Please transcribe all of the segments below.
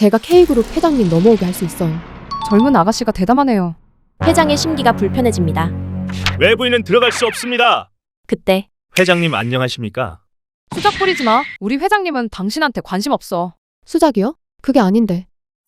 제가 K그룹 회장님 넘어오게 할 수 있어요. 젊은 아가씨가 대담하네요. 회장의 심기가 불편해집니다. 외부인은 들어갈 수 없습니다. 그때 회장님 안녕하십니까? 수작 부리지 마. 우리 회장님은 당신한테 관심 없어. 수작이요? 그게 아닌데.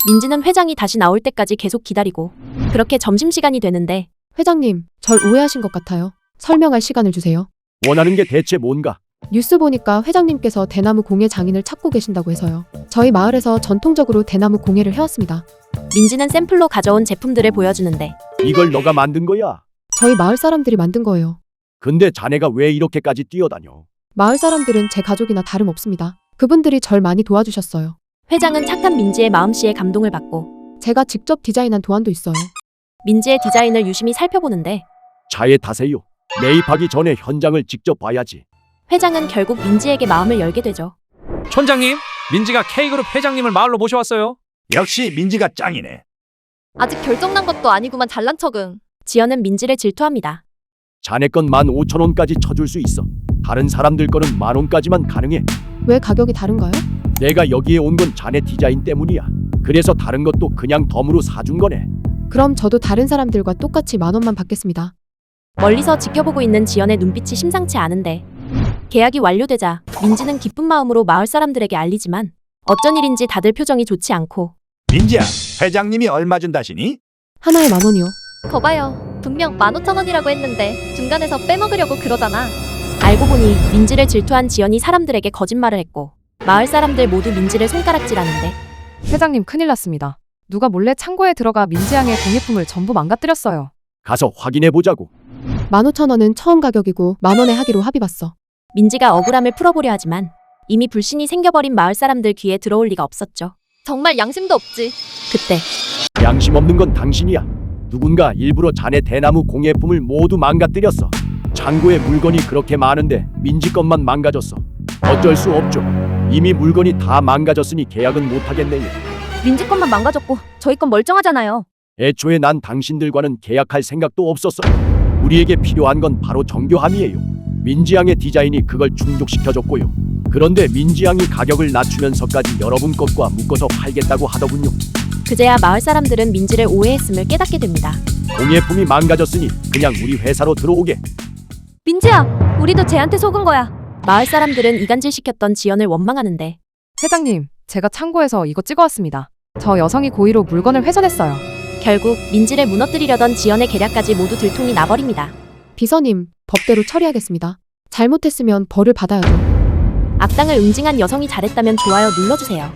민지는 회장이 다시 나올 때까지 계속 기다리고 그렇게 점심시간이 되는데 회장님, 절 오해하신 것 같아요. 설명할 시간을 주세요. 원하는 게 대체 뭔가? 뉴스 보니까 회장님께서 대나무 공예 장인을 찾고 계신다고 해서요. 저희 마을에서 전통적으로 대나무 공예를 해왔습니다. 민지는 샘플로 가져온 제품들을 보여주는데 이걸 너가 만든 거야? 저희 마을 사람들이 만든 거예요. 근데 자네가 왜 이렇게까지 뛰어다녀? 마을 사람들은 제 가족이나 다름없습니다. 그분들이 절 많이 도와주셨어요. 회장은 착한 민지의 마음씨에 감동을 받고 제가 직접 디자인한 도안도 있어요. 민지의 디자인을 유심히 살펴보는데 차에 타세요. 매입하기 전에 현장을 직접 봐야지. 회장은 결국 민지에게 마음을 열게 되죠. 촌장님, 민지가 K그룹 회장님을 마을로 모셔왔어요. 역시 민지가 짱이네. 아직 결정난 것도 아니구만 잘난 척은. 지연은 민지를 질투합니다. 자네 건만 오천 원까지 쳐줄 수 있어. 다른 사람들 거는 만 원까지만 가능해. 왜 가격이 다른가요? 내가 여기에 온 건 자네 디자인 때문이야. 그래서 다른 것도 그냥 덤으로 사준 거네. 그럼 저도 다른 사람들과 똑같이 만 원만 받겠습니다. 멀리서 지켜보고 있는 지연의 눈빛이 심상치 않은데 계약이 완료되자 민지는 기쁜 마음으로 마을 사람들에게 알리지만 어쩐 일인지 다들 표정이 좋지 않고 민지야, 회장님이 얼마 준다시니? 하나에 만 원이요. 거봐요. 분명 15,000원이라고 했는데 중간에서 빼먹으려고 그러잖아. 알고 보니 민지를 질투한 지연이 사람들에게 거짓말을 했고 마을 사람들 모두 민지를 손가락질하는데 회장님 큰일 났습니다. 누가 몰래 창고에 들어가 민지양의 공예품을 전부 망가뜨렸어요. 가서 확인해 보자고. 만 오천 원은 처음 가격이고 만 원에 하기로 합의 봤어. 민지가 억울함을 풀어보려 하지만 이미 불신이 생겨버린 마을 사람들 귀에 들어올 리가 없었죠. 정말 양심도 없지. 그때 양심 없는 건 당신이야. 누군가 일부러 자네 대나무 공예품을 모두 망가뜨렸어. 창고에 물건이 그렇게 많은데 민지 것만 망가졌어. 어쩔 수 없죠. 이미 물건이 다 망가졌으니 계약은 못 하겠네요. 민지 것만 망가졌고 저희 건 멀쩡하잖아요. 애초에 난 당신들과는 계약할 생각도 없었어. 우리에게 필요한 건 바로 정교함이에요. 민지양의 디자인이 그걸 충족시켜줬고요. 그런데 민지양이 가격을 낮추면서까지 여러분 것과 묶어서 팔겠다고 하더군요. 그제야 마을 사람들은 민지를 오해했음을 깨닫게 됩니다. 공예품이 망가졌으니 그냥 우리 회사로 들어오게. 민지야, 우리도 쟤한테 속은 거야. 마을 사람들은 이간질시켰던 지연을 원망하는데 회장님, 제가 창고에서 이거 찍어왔습니다. 저 여성이 고의로 물건을 훼손했어요. 결국 민지를 무너뜨리려던 지연의 계략까지 모두 들통이 나버립니다. 비서님, 법대로 처리하겠습니다. 잘못했으면 벌을 받아야죠. 악당을 응징한 여성이 잘했다면 좋아요 눌러주세요.